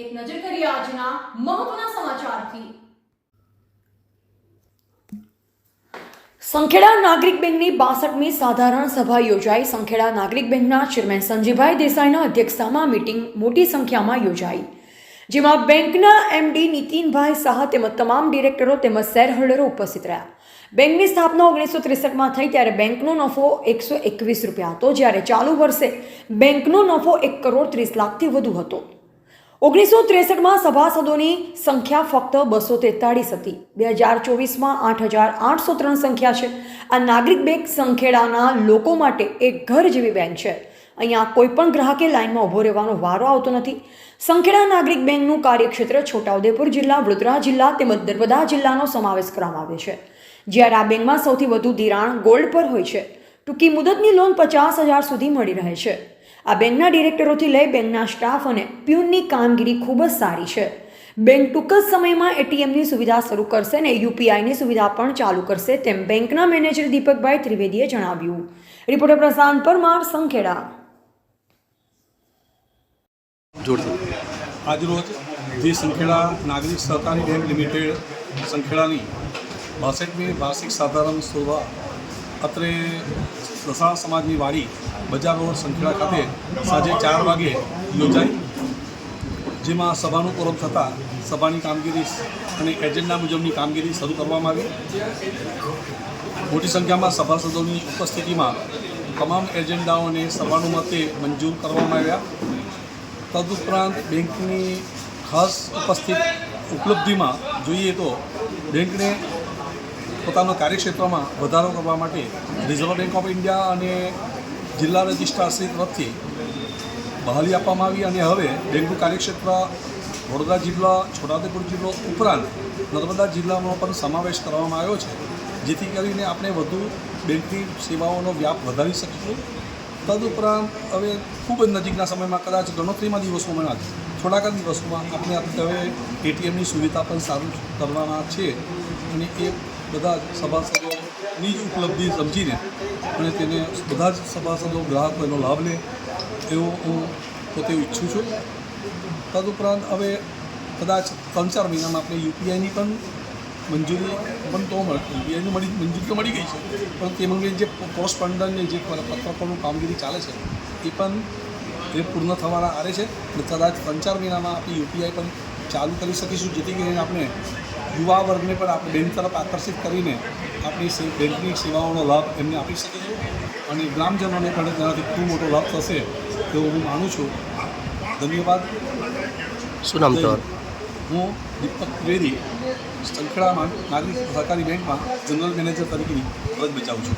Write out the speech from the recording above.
એક નજર કરીએ આજના મહત્વના સમાચારથી. સંખેડા નાગરિક બેંકની બાસઠમી સાધારણ સભા યોજાઈ. સંખેડા નાગરિક બેંકના ચેરમેન સંજયભાઈ દેસાઈના અધ્યક્ષતામાં મીટિંગ મોટી સંખ્યામાં યોજાઈ. જેમાં બેંકના એમડી નીતિનભાઈ શાહ તેમજ તમામ ડિરેક્ટરો તેમજ શેરહોલ્ડરો ઉપસ્થિત રહ્યા. બેંકની સ્થાપના ઓગણીસો ત્રેસઠમાં થઈ ત્યારે બેંકનો નફો એકસો એકવીસ રૂપિયા હતો. જ્યારે ચાલુ વર્ષે બેંકનો નફો એક કરોડ ત્રીસ લાખથી વધુ હતો. ઓગણીસો ત્રેસઠમાં સભાસદોની સંખ્યા ફક્ત બસો તેતાળીસ હતી. બે હજાર ચોવીસમાં આઠ હજાર આઠસો ત્રણ સંખ્યા છે. આ નાગરિક બેંક સંખેડાના લોકો માટે એક ઘર જેવી બેંક છે. અહીંયા કોઈ પણ ગ્રાહકે લાઇનમાં ઊભો રહેવાનો વારો આવતો નથી. સંખેડા નાગરિક બેંકનું કાર્યક્ષેત્ર છોટાઉદેપુર જિલ્લા, વડોદરા જિલ્લા તેમજ નર્મદા જિલ્લાનો સમાવેશ કરવામાં આવ્યો છે. જ્યારે આ બેંકમાં સૌથી વધુ ધિરાણ ગોલ્ડ પર હોય છે. ટૂંકી મુદતની લોન પચાસ હજાર સુધી મળી રહે છે. આ બેંકના ડિરેક્ટરોથી લઈ બેંકના સ્ટાફ અને પ્યુનની કામગીરી ખૂબ જ સારી છે. બેંક ટૂંક જ સમયમાં એટીએમની સુવિધા શરૂ કરશે અને યુપીઆઈની સુવિધા પણ ચાલુ કરશે તેમ બેંકના મેનેજર દીપકભાઈ ત્રિવેદીએ જણાવ્યું. રિપોર્ટર પ્રશાંત પરમાર સંખેડા. આજરોજ જે સંખેડા નાગરિક સહકારી બેંક લિમિટેડ સંખેડાની બાસઠમી વાર્ષિક સાધારણ સભા અત્રે દસાણ સમાજની વાડી બજાર રોડ સંખેડા ખાતે સાંજે ચાર વાગે યોજાઈ, જેમાં સભાનું કોરમ થતાં સભાની કામગીરી અને એજન્ડા મુજબની કામગીરી શરૂ કરવામાં આવી. મોટી સંખ્યામાં સભાસદોની ઉપસ્થિતિમાં તમામ એજન્ડાઓને સર્વાનુમતે મંજૂર કરવામાં આવ્યા. તદુપરાંત બેંકની ખાસ ઉપસ્થિત ઉપલબ્ધિમાં જોઈએ તો બેંકને પોતાના કાર્યક્ષેત્રમાં વધારો કરવા માટે રિઝર્વ બેંક ઓફ ઇન્ડિયા અને જિલ્લા રજિસ્ટ્રારશ્રી તરફથી બહાલી આપવામાં આવી અને હવે બેંકનું કાર્યક્ષેત્ર વડોદરા જિલ્લા, છોટાઉદેપુર જિલ્લો ઉપરાંત નર્મદા જિલ્લામાં પણ સમાવેશ કરવામાં આવ્યો છે, જેથી કરીને આપણે વધુ બેંકની સેવાઓનો વ્યાપ વધારી શકીશું. તદુપરાંત હવે ખૂબ જ નજીકના સમયમાં કદાચ ગણતરીમાં દિવસોમાં નથી થોડાક દિવસોમાં આપણે હવે એટીએમની સુવિધા પણ સારું કરવાના છે અને એ બધા સભાસદોની જ ઉપલબ્ધિ સમજીને અને તેને બધા જ સભાસદો, ગ્રાહકો એનો લાભ લે એવો હું પોતે ઈચ્છું છું. તદુપરાંત હવે કદાચ ત્રણ ચાર મહિનામાં આપણે યુપીઆઈની પણ મંજૂરી પણ તો યુપીઆઈની મળી, મંજૂરી તો મળી ગઈ છે. પણ તે અંગે જે કોરસ્પોન્ડન્ટની જે પત્રકોનું કામગીરી ચાલે છે, એ પણ એ પૂર્ણ થવાના આરે છે. અને કદાચ ત્રણ ચાર મહિનામાં આપણે યુપીઆઈ પણ ચાલુ કરી શકીશું, જેથી કરીને આપણે યુવા વર્ગને પણ આપણે બેંક તરફ આકર્ષિત કરીને આપણી બેંકની સેવાઓનો લાભ એમને આપી શકીશું અને ગ્રામજનોને પણ તેનાથી ખૂબ મોટો લાભ થશે તેવું હું માનું છું. ધન્યવાદ. શું નામ હું દીપક ત્રિવેદી સંખેડામાં નાગરિક સહકારી બેંકમાં જનરલ મેનેજર તરીકેની ફરજ બજાવું છું.